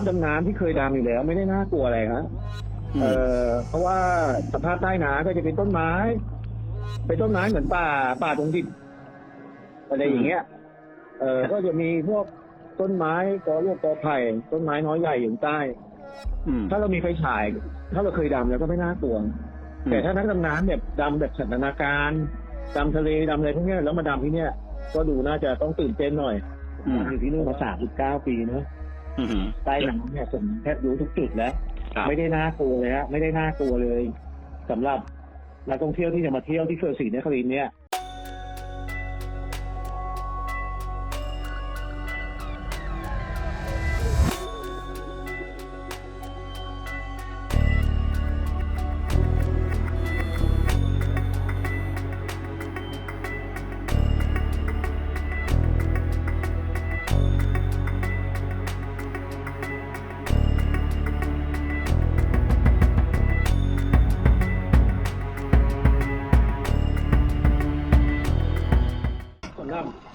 ำน้ำที่เคยดำอยู่แล้ว ไม่ได้น่ากลัวอะไรครับอืมเออเพราะว่าสภาพใต้น้ำก็จะเป็นต้นไม้ เป็นต้นไม้เหมือนป่าป่าตรงดิบอะไรอย่างเงี้ย เออก็จะมีพวกต้นไม้กอโยกกอไผ่ต้นไม้น้อยใหญ่อยู่ใต้อืมถ้าเรามีไฟฉาย ถ้าเราเคยดำแล้วก็ไม่น่ากลัวแต่ถ้านักดำน้ำแบบดำแบบสันทนาการดำทะเลดำอะไรพวกเนี้ยแล้วมาดำที่เนี้ยก็ดูน่าจะต้องตื่นเต้นหน่อยอืมอยู่ที่นู่นมาสามสิบเก้าปีเนอะอืม ใต้น้ำเนี่ยผมแทบรู้ทุกจุดแล้วครับไม่ได้น่ากลัวเลยฮะไม่ได้น่ากลัวเลยสำหรับนักท่องเที่ยวที่จะมาเที่ยวที่เขื่อนศรีนครินทร์เนี่ย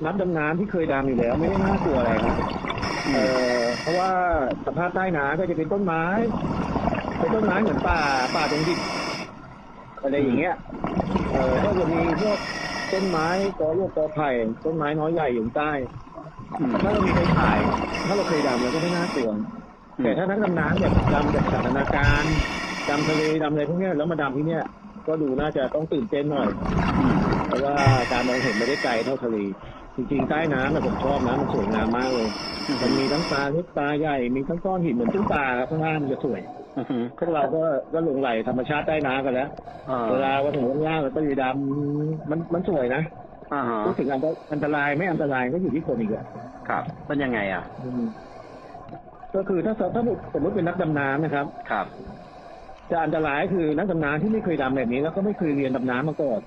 นักดำน้ำที่เคยดำอยู่แล้ว ไม่ได้น่ากลัวอะไรครับเออเพราะว่าสภาพใต้น้ำก็จะเป็นต้นไม้ เป็นต้นไม้เหมือนป่าป่าตรงดิบอะไรอย่างเงี้ย เออก็จะมีพวกต้นไม้กอโยกกอไผ่ต้นไม้น้อยใหญ่อยู่ใต้ ถ้าเรามีไฟฉาย ถ้าเราเคยดำเราก็ไม่น่ากลัวแต่ถ้านักดำน้ำแบบดำแบบสันทนการณ์ดำทะเลดำอะไรพวกนี้แล้วมาดำที่เนี้ยก็ดูน่าจะต้องตื่นเต้นหน่อย เพราะว่าการมองเห็นไม่ได้ไกลเท่าทะเล จริงๆใต้น้ำนะผมชอบนะมันสวยงามมากเลย มันมีทั้งปลาเล็กปลาใหญ่ มีทั้งก้อนหินเหมือนตุ้งปลาครับข้างล่างมันจะสวยอืมพวกเราก็ก็หลงไหลธรรมชาติใต้น้ำกันแล้วอ่าเวลาว่าถึงข้างล่างเราก็อยู่ดำมันมันสวยนะอ่าฮะพูดถึงอันตอันตรายไม่อันตรายก็อยู่ที่คนอีกอะครับเป็นยังไงอะอืมก็คือถ้าถ้าสมมติเป็นนักดำน้ำนะครับ ครับ จะอันตรายคือนักดำน้ำที่ไม่เคยดำแบบนี้ แล้วก็ไม่เคยเรียนดำน้ำมาก่อน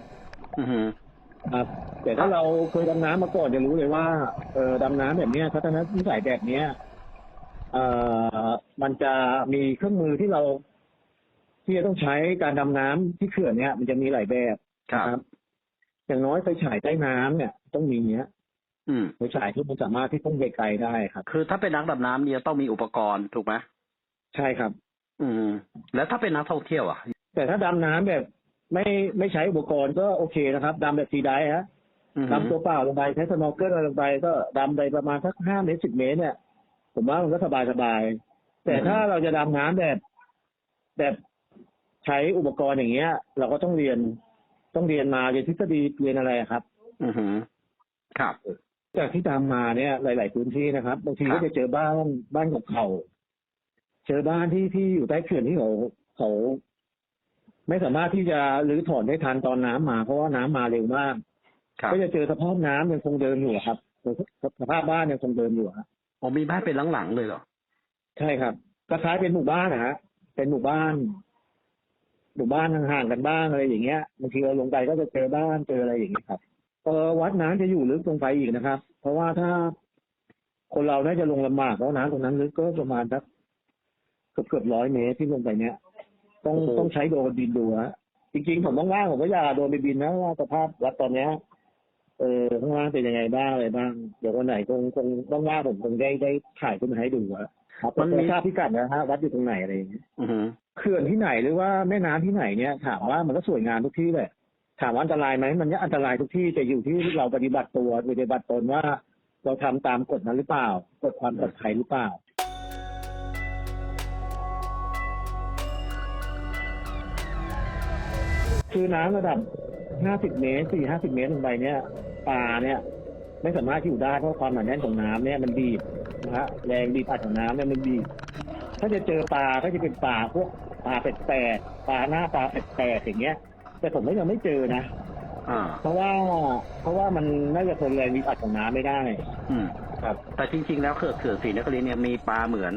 อืม ครับแต่ถ้าเราเคยดำน้ำมาก่อนจะรู้เลยว่าเออดำน้ำแบบเนี้ยทัศนวิสัยแบบเนี้ยเอ่อมันจะมีเครื่องมือที่เรา ที่จะต้องใช้การดำน้ำที่เขื่อนเนี้ยมันจะมีหลายแบบครับนะอย่างน้อยไฟฉายใต้น้ำเนี่ย ต้องมีเนี้ย อืมไฟฉายที่มันสามารถที่พุ่งไกลๆได้ครับ คือถ้าเป็นนักดำน้ำเนี่ยต้องมีอุปกรณ์ถูกไหมใช่ครับ อืม แล้วถ้าเป็นนักท่องเที่ยวอะ แต่ถ้าดำน้ำแบบ ไม่ไม่ใช้อุปกรณ์ก็โอเคนะครับดำแบบฟรีไดฟ์ฮะอืมดำตัวเปล่าลงไปใช้สโนว์เกิลลงไปก็ดำไปประมาณสักห้าเมตรสิบเมตร เนี่ย ผมว่ามันก็สบายสบายๆแต่ถ้าเราจะดำน้ำแบบ แบบใช้อุปกรณ์อย่างเงี้ย เราก็ต้องเรียนต้องเรียนมาเรียนทฤษฎีเรียนอะไรอะครับ อืมครับ จากที่ตามมาเนี่ย หลาย ๆ พื้นที่นะครับบางทีครัก็บจะเจอบ้านบ้านของเขาเจอบ้านที่ที่อยู่ใต้เขื่อนที่เขาเขา ไม่สามารถที่จะรื้อถอนได้ทันตอนน้ำมา เพราะว่าน้ำมาเร็วมากครับก็จะเจอสภาพน้ำยังคงเดิมอยู่ครับสภาพบ้านยังคงเดิมอยู่ครับผมมีบ้านเป็นหลังๆเลยเหรอใช่ครับก็คล้ายเป็นหมู่บ้านนะฮะเป็นหมู่บ้านหมู่บ้านห่างๆกันบ้างอะไรอย่างเงี้ยบางทีเราลงไปก็จะเจอบ้านเจออะไรอย่างเงี้ยครับเออวัดน้ำจะอยู่ลึกลงไปอีกนะครับ เพราะว่าถ้าคนเราน่าจะลงลำบากเพราะน้ำตรงนั้นลึกก็ประมาณสักเกือบเกือบร้อยเมตรที่ลงไปเนี้ย ต้องโอ้โหต้องใช้โดรนบินดูฮะจริงๆผมว่างๆผมก็อยากโดรนไปบินนะว่าสภาพวัดตอนเนี้ยเออข้างล่างเป็นยังไงบ้างอะไรบ้าง เดี๋ยววันไหนคงคงต้องว่าผมคงได้ได้ถ่ายขึ้นมาให้ดูอะครับมันมีแต่ทราบพิกัดนะฮะวัดอยู่ตรงไหนอะไรอย่างเงี้ยอืมเขื่อนที่ไหนหรือว่าแม่น้ำที่ไหนเนี่ย ถามว่ามันก็สวยงามทุกที่แหละถามว่าอันตรายไหมมันก็อันตรายทุกที่แต่อยู่ที่เราปฏิบัติตัวปฏิบัติตนว่า เราทำตามกฎนั้นหรือเปล่ากฎความปลอดภัยหรือเปล่า คือน้ำระดับ 50 เมตร 4 50 เมตรลงไปเนี่ยปลาเนี่ย ไม่สามารถอยู่ได้เพราะความหนาแน่นของน้ำเนี่ยมันบีบนะฮะแรงบีบอัดของน้ำเนี่ยมันบีบถ้าจะเจอปลาก็จะเป็นปลาพวกปลาแปลกๆปลาหน้าปลาแปลกๆอย่างเงี้ย แต่ผมก็ยังไม่เจอนะ อ่า เพราะว่าเพราะว่ามันน่าจะทนแรงบีบอัดของน้ำไม่ได้ อืม ครับ แต่จริง ๆ แล้วเขื่อนเขื่อนศรีนครินทร์เนี่ยมีปลาเหมือน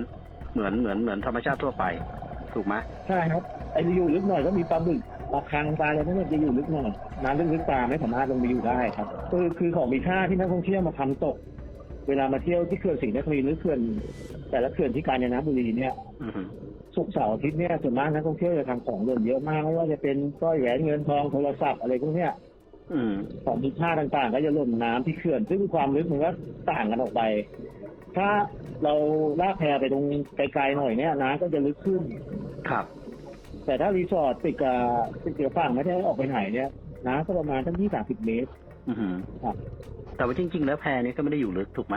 เหมือนเหมือนเหมือนธรรมชาติทั่วไป ถูกไหม ใช่ครับไอ้ที่อยู่ลึกหน่อยก็มีปลาบึก ปลาคังปลาอะไรพวกนี้จะอยู่ลึกหน่อยน้ำลึกๆปลาไม่สามารถลงไปอยู่ได้ครับคือคือของมีค่าที่นักท่องเที่ยวมาทำตก เวลามาเที่ยวที่เขื่อนศรีนครินทร์หรือเขื่อนแต่ละเขื่อนที่กาญจนบุรีเนี่ยอืมศุกร์เสาร์อาทิตย์เนี่ยส่วนมากนักท่องเที่ยวจะทำของหล่นเยอะมากไม่ว่าจะเป็นสร้อยแหวนเงินทองโทรศัพท์อะไรพวกเนี้ยอืมของมีค่าต่างๆ ก็จะหล่นน้ำที่เขื่อนซึ่งความลึกมันก็ต่างกันออกไป ถ้าเราลากแพไปตรงไกลๆหน่อยเนี่ยน้ำก็จะลึกขึ้นครับ แต่ถ้ารีสอร์ทติดกับติดกับฝั่งไม่ได้ออกไปไหนเนี่ยน้ำก็ประมาณทั้งที่สามสิบเมตร อือหือครับ แต่ว่าจริง ๆ แล้วแพนี้ก็ไม่ได้อยู่ลึกถูกไหม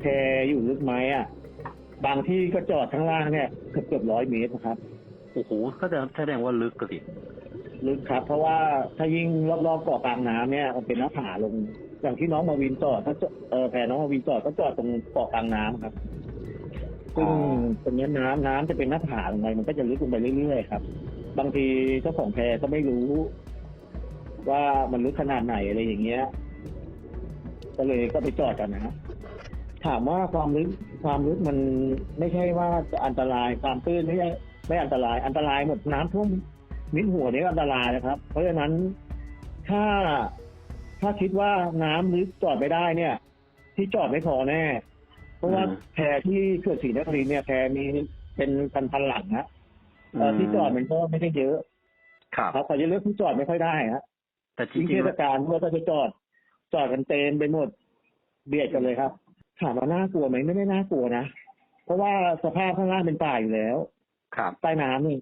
แพอยู่ลึกไหมอะ บางที่ก็จอดข้างล่างเนี่ยเกือบเกือบร้อยเมตรนะครับ โอ้โหก็จะแสดงว่าลึกก็สิลึกครับ เพราะว่าถ้ายิ่งรอบๆเกาะกลางน้ำเนี่ยมันเป็นหน้าผาลงอย่างที่น้องมาวินจอดถ้าจอดเออแพน้องมาวินจอดก็จอดตรงเกาะกลางน้ำครับ ซึ่งตรงนี้น้ำน้ำจะเป็นหน้าผาลงไปมันก็จะลึกลงไปเรื่อยๆครับ บางทีเจ้าของแพก็ไม่รู้ ว่ามันลึกขนาดไหนอะไรอย่างเงี้ย ก็เลยก็ไปจอดกันนะฮะถามว่าความลึกความลึกมันไม่ใช่ว่าจะอันตรายความตื้นไม่ใช่ไม่อันตราย อันตรายหมดน้ำท่วมมิดหัวนี่อันตรายนะครับ เพราะฉะนั้นถ้าถ้าคิดว่าน้ำลึกจอดไม่ได้เนี่ย ที่จอดไม่พอแน่ เพราะว่าแพที่เขื่อนศรีนครินทร์เนี่ยแพมีเป็นพันพันๆหลังนะเอ่อที่จอดมันก็ไม่ได้เยอะครับครับเขาจะเลือกที่จอดไม่ค่อยได้ฮะแต่จยิ่งริเทงๆศแล้วกาลเมื่อก็จะจอด จอดกันเต็มไปหมดเบียดกันเลยครับถามว่าน่ากลัวไหมไม่ได้น่ากลัวนะเพราะว่าสภาพข้างล่างเป็นป่าอยู่แล้ว ครับ ใต้น้ำนี่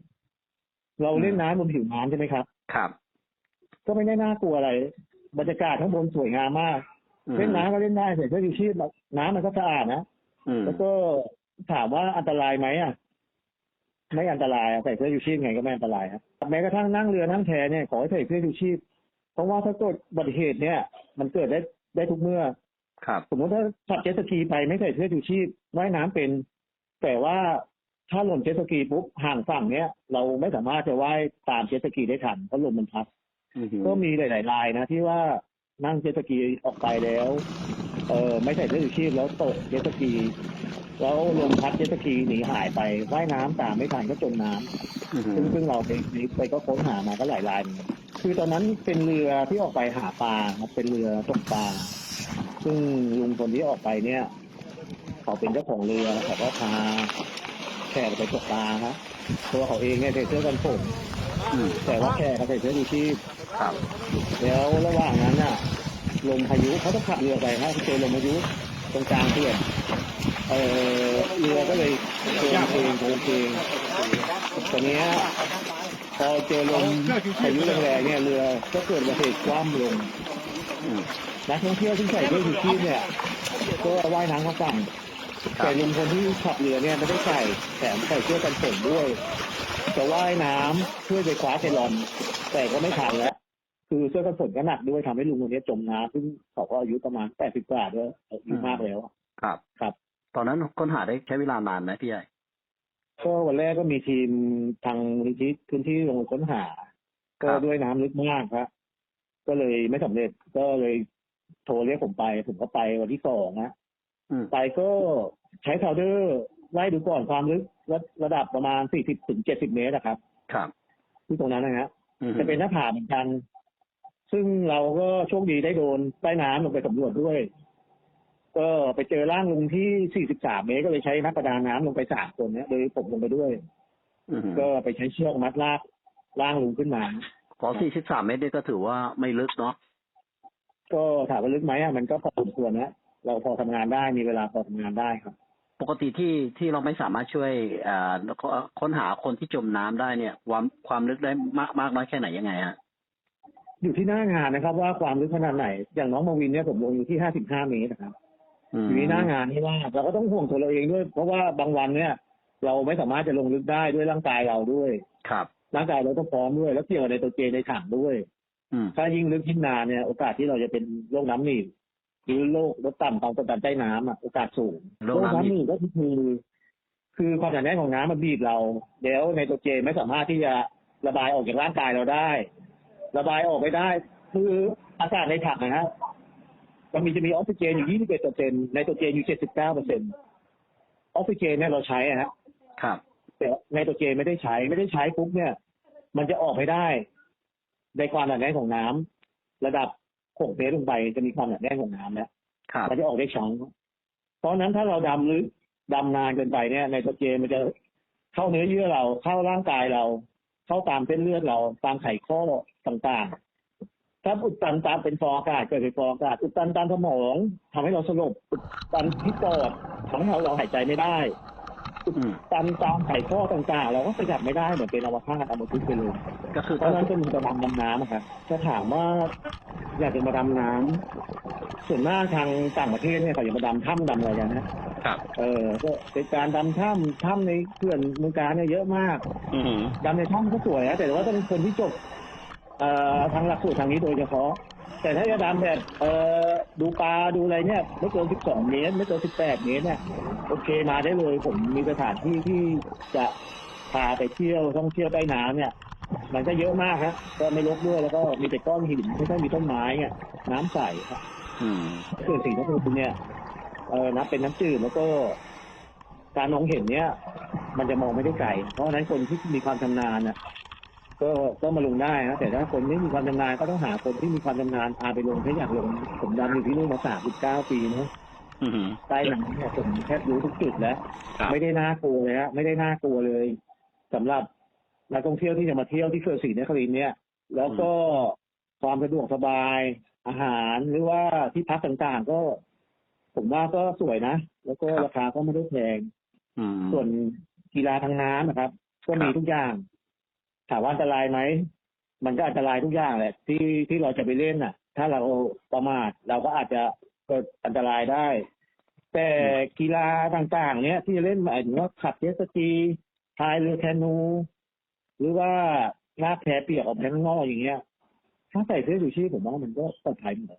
เราเล่นน้ำบนผิวน้ำใช่ไหมครับ ครับ ก็ไม่ได้น่ากลัวอะไร บรรยากาศข้างบนสวยงามมากอืม เล่นน้ำก็เล่นได้เสร็จก็อยู่ชีพน้ำมันก็สะอาดนะอืมแล้วก็ถามว่าอันตรายไหมอะไม่อันตรายอะใส่เสื้อชูชีพไงก็ไม่อันตรายครับแม้กระทั่งนั่งเรือนั่งแพเนี่ยขอให้ใส่เสื้อชูชีพ เพราะว่าถ้าเกิดอุบัติเหตุเนี่ย มันเกิดได้ได้ทุกเมื่อ ครับ สมมติถ้าขับเจ็ตสกีไปไม่ใส่เสื้อชูชีพว่ายน้ำเป็น แต่ว่าถ้าหล่นเจ็ตสกีปุ๊บห่างฝั่งเนี้ยเราไม่สามารถจะว่ายตามเจ็ตสกีได้ทันเพราะลมมันพัดอือหือก็มีหลาย ๆ รายนะที่ว่า นั่งเจ็ตสกีออกไปแล้ว เออไม่ใส่เสื้อชูชีพแล้วตกเจ็ตสกี แล้วลมพัดเจ็ตสกีหนีหายไปว่ายน้ำตามไม่ทันก็จมน้ำอือหือซึ่งซึ่งเราไปไปก็ค้นหามาก็หลายรายเหมือนกันคือตอนนั้นเป็นเรือที่ออกไปหาปลาครับเป็นเรือตกปลาซึ่งลุงคนที่ออกไปเนี่ย เขาเป็นเจ้าของเรือเขาก็พาแขกไปตกปลาครับตัวเขาเองเนี่ยใส่เสื้อกันฝน อืมแต่ว่าแขกเขาใส่เสื้อชูชีพครับ แล้วระหว่างนั้นน่ะ ลมพายุเขาต้องขับเรือไปฮะเจอลมพายุตรงกลางเขื่อนเออเรือก็เลยโค้งเพลงโค้งเพลงตอนเนี้ยพอเจอลมพายุแรงๆเนี่ยเรือก็เกิดอุบัติเหตุคว่ำลงอืมนักท่องเที่ยวที่ใส่เสื้อชูชีพเนี่ยก็ว่ายน้ำเข้าฝั่งครับ แต่ลุงคนที่ขับเรือเนี่ยไม่ได้ใส่แถมใส่เสื้อกันฝนด้วย จะว่ายน้ำเพื่อไปคว้าเทลอน แต่ก็ไม่ทันแล้ว คือเสื้อกันฝนก็หนักด้วยทำให้ลุงคนนี้จมน้ำซึ่งเขาก็อายุประมาณแปดสิบกว่าด้วยอายุมากแล้วอะ ครับ ครับ ตอนนั้นค้นหาได้ใช้เวลานานไหมพี่ใหญ่ก็วันแรกก็มีทีมทางมูลนิธิพื้นที่ลงค้นหา ก็ด้วยน้ำลึกมากครับก็เลยไม่สำเร็จก็เลยโทรเรียกผมไป ผมก็ไปวันที่สองนะอืม ไปก็ใช้พาวเดอร์ไล่ดูก่อนความลึกระระดับประมาณ40ถึง70เมตรนะครับ ครับ ที่ตรงนั้นนะฮะอือหือจะเป็นหน้าผาเหมือนกัน ซึ่งเราก็โชคดีได้โดนใต้น้ำลงไปสำรวจด้วย ก็ไปเจอร่างลุงที่43เมตรก็เลยใช้นักประดาน้ำลงไปสามคนเนี่ยโดยผมลงไปด้วยอือหือก็ไปใช้เชือกมัดลากร่างลุงขึ้นมาขอ43เมตรนี่ก็ถือว่าไม่ลึกเนาะก็ถามว่าลึกไหมอะมันก็พอสมควรนะ เราพอทำงานได้มีเวลาพอทำงานได้ครับ ปกติที่ที่เราไม่สามารถช่วยอ่าค้นหาคนที่จมน้ำได้เนี่ย ความความลึกได้มากมากน้อยแค่ไหนยังไงฮะอยู่ที่หน้างานนะครับ ว่าความลึกขนาดไหน อย่างน้องมาวินเนี่ยผมลงอยู่ที่55เมตรนะครับมอยู่ที่หน้างานที่ว่าเราก็ต้องห่วงตัวเราเองด้วย เพราะว่าบางวันเนี่ย เราไม่สามารถจะลงลึกได้ด้วยร่างกายเราด้วย ครับร่างกายเราต้องพร้อมด้วย แล้วเกี่ยวกับในตัวเจนในถังด้วยอืมถ้ายิ่งลึกยิ่งนานเนี่ย โอกาสที่เราจะเป็นโรคน้ำหนีบ หรือโรคลดต่ำความกดดันใต้น้ำอะโอกาสสูงโรคน้ำหนีบบก็คือ คือความหนาแน่นของน้ำมันบีบเราแล้วในตัวเจนไม่สามารถที่จะระบายออกจากร่างกายเราได้ ระบายออกไม่ได้ คืออากาศในถังนะฮะมันมีจะมีออกซิเจนอยู่ 21เปอร์เซ็นในตัวเจนอยู่ 79เปอร์เซ็นออกซิเจนเนี่ยเราใช้อะฮะครับ แต่ในตัวเจนไม่ได้ใช้ไม่ได้ใช้ปุ๊บเนี่ย มันจะออกไม่ได้ ในความหนาแน่นของน้ำระดับ 6เมตรลงไปจะมีความหนาแน่นของน้ำแล้วครับมันจะออกได้ช้องเพราะฉะนั้นถ้าเราดำลึกดำนานเกินไปเนี่ยในตัวเจนมันจะเข้าเนื้อเยื่อเราเข้าร่างกายเรา เข้าตามเส้นเลือดเราตามไขข้อต่างๆ ถ้าอุดตันตามเป็นฟองอากาศเกิดเป็นฟองอากาศอุดตันตามสมองทำให้เราสลบอุดตันที่ปอดทำให้เราเราหายใจไม่ได้อืมตันตามไขข้อต่างๆ เราก็ขยับไม่ได้เหมือนเป็นอัมพาตอัมพฤกษ์ไปเลยก็คือเพราะฉะนั้นก็มีกระดำดำน้ำอะครับถ้าถามว่า อยากจะมาดำน้ำส่วนมากทางต่างประเทศเนี่ยเขาจะมาดำถ้ำดำอะไรกันนะครับ เออก็เป็นการดำถ้ำถ้ำในเขื่อนเมืองการเนี่ยเยอะมากอืมดำในถ้ำก็สวยนะแต่ว่าต้องเป็นคนที่จบเอ่อทางหลักสูตรทางนี้โดยเฉพาะ แต่ถ้าจะดำแบบเอ่อดูปลาดูอะไรเนี่ยไม่เกิน 12 เมตรไม่เกิน 18 เมตรเนี่ยโอเคมาได้เลยผมมีสถานที่ที่จะพาไปเที่ยวท่องเที่ยวใต้น้ำเนี่ย มันก็เยอะมากฮะก็ไม่ลกด้วยแล้วก็มีแต่ก้อนหินไม่ใช่มีต้นไม้เนี่ยน้ำใสครับอืม เขื่อนศรีนครินทร์เนี่ยเออนับเป็นน้ำจืดแล้วก็ การมองเห็นเนี่ย มันจะมองไม่ได้ไกลเพราะฉะนั้นคนที่มีความชำนาญน่ะก็ก็มาลงได้นะแต่ถ้าคนไม่มีความชำนาญก็ต้องหาคนที่มีความชำนาญพาไปลงถ้าอยากลงผมดำอยู่ที่นู่นมาสามสิบเก้าปีนะอืม ใต้น้ำเนี่ยผมแทบรู้ทุกจุดแล้ว ครับ ไม่ได้น่ากลัวเลยฮะไม่ได้น่ากลัวเลยสำหรับ นักท่องเที่ยวที่จะมาเที่ยวที่เขื่อนศรีนครินทร์เนี่ย แล้วก็ความสะดวกสบายอาหารหรือว่าที่พักต่างๆ ก็ ผมว่าก็สวยนะ แล้วก็ราคาก็ไม่ได้แพงอืมส่วนกีฬาทางน้ำนะครับ ก็มีครับทุกอย่าง ถามว่าอันตรายไหมมันก็อันตรายทุกอย่างแหละ ที่ที่เราจะไปเล่นน่ะ ถ้าเราประมาทเราก็อาจจะเกิดอันตรายได้ แต่กีฬาต่างๆ เนี้ยที่จะเล่นหมายถึงว่าขับเจ็ตสกีพายเรือแคนู หรือว่าลากแพเปียกออกไปข้างนอกอย่างเงี้ย ถ้าใส่เสื้อชูชีพผมว่ามันก็ปลอดภัยหมด